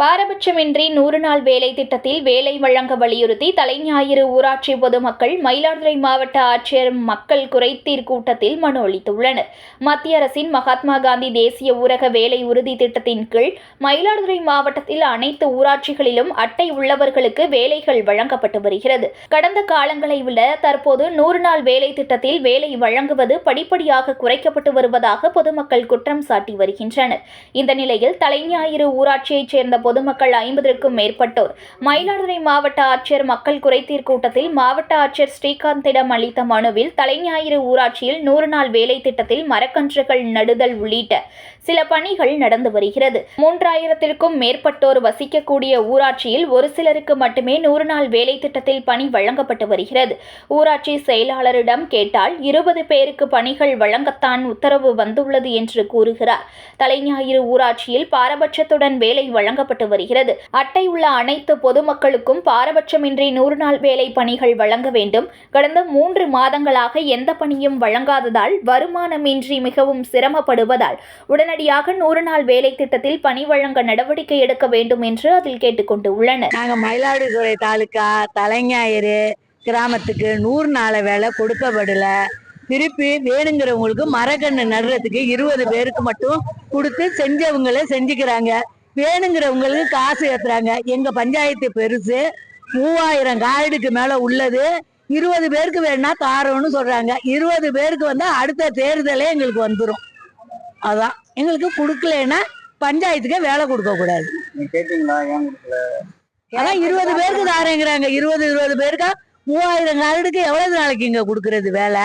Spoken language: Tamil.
பாரபட்சமின்றி நூறு நாள் வேலை திட்டத்தில் வேலை வழங்க வலியுறுத்தி தலைஞாயிறு ஊராட்சி பொதுமக்கள் மயிலாடுதுறை மாவட்ட ஆட்சியர் மக்கள் குறைத்தீர் கூட்டத்தில் மனு அளித்துள்ளனர். மத்திய அரசின் மகாத்மா காந்தி தேசிய ஊரக வேலை உறுதி திட்டத்தின் கீழ் மயிலாடுதுறை மாவட்டத்தில் அனைத்து ஊராட்சிகளிலும் அட்டை உள்ளவர்களுக்கு வேலைகள் வழங்கப்பட்டு வருகிறது. கடந்த காலங்களை விட தற்போது நூறு நாள் வேலை திட்டத்தில் வேலை வழங்குவது படிப்படியாக குறைக்கப்பட்டு வருவதாக பொதுமக்கள் குற்றம் சாட்டி வருகின்றனர். இந்த நிலையில் தலைஞாயிறு ஊராட்சியைச் சேர்ந்த பொதுமக்கள் ஐம்பதற்கும் மேற்பட்டோர். மயிலாடுதுறை மாவட்ட ஆட்சியர் மக்கள் குறைதீர் கூட்டத்தில் மாவட்ட ஆட்சியர் ஸ்ரீகாந்திடம் அளித்த மனுவில் தலைஞாயிறு ஊராட்சியில் நூறு நாள் வேலை திட்டத்தில் மரக்கன்றுகள் நடுதல் உள்ளிட்ட சில பணிகள் நடந்து வருகிறது. மூன்றாயிரத்திற்கும் மேற்பட்டோர் வசிக்கக்கூடிய ஊராட்சியில் ஒரு சிலருக்கு மட்டுமே நூறு நாள் வேலை திட்டத்தில் பணி வழங்கப்பட்டு வருகிறது. ஊராட்சி செயலாளரிடம் கேட்டால் இருபது பேருக்கு பணிகள் வழங்கத்தான் உத்தரவு வந்துள்ளது என்று கூறுகிறார். தலைஞாயிறு ஊராட்சியில் பாரபட்சத்துடன் வேலை வழங்கப்பட்டு வருகிறது. அட்டை உள்ள அனைத்து பொதுமக்களுக்கும் பாரபட்சமின்றி நூறு நாள் வேலை பணிகள் வழங்க வேண்டும். கடந்த மூன்று மாதங்களாக எந்த பணியும் வழங்காததால் வருமானமின்றி மிகவும் சிரமப்படுவதால் உடனடியாக நூறு நாள் வேலை திட்டத்தில் பணி வழங்க நடவடிக்கை எடுக்க வேண்டும் என்று அதில் கேட்டுக்கொண்டு உள்ளனர். நாங்க மயிலாடுதுறை தாலுக்கா தலைஞாயிறு கிராமத்துக்கு நூறு நாள் வேலை கொடுக்கப்படல. திருப்பி வேணுங்கிறவங்களுக்கு மரக்கன்று நடுறதுக்கு இருபது பேருக்கு மட்டும் கொடுத்து செஞ்சவங்களே செஞ்சுக்கிறாங்க. வேணுங்கிறவங்களுக்கு காசு ஏத்துறாங்க. எங்க பஞ்சாயத்து பெருசு மூவாயிரம் கார்டுக்கு மேல உள்ளது. இருபது பேருக்கு வேணா தாரோன்னு சொல்றாங்க. இருபது பேருக்கு வந்தா அடுத்த தேர்தலே எங்களுக்கு வந்துடும் அதான். எங்களுக்கு கொடுக்கலன்னா பஞ்சாயத்துக்கே வேலை கொடுக்க கூடாது. அதான் இருபது பேருக்கு தாரேங்கிறாங்க. இருபது இருபது பேருக்கா மூவாயிரம் கார்டுக்கு எவ்வளவு நாளைக்கு இங்க குடுக்கறது வேலை?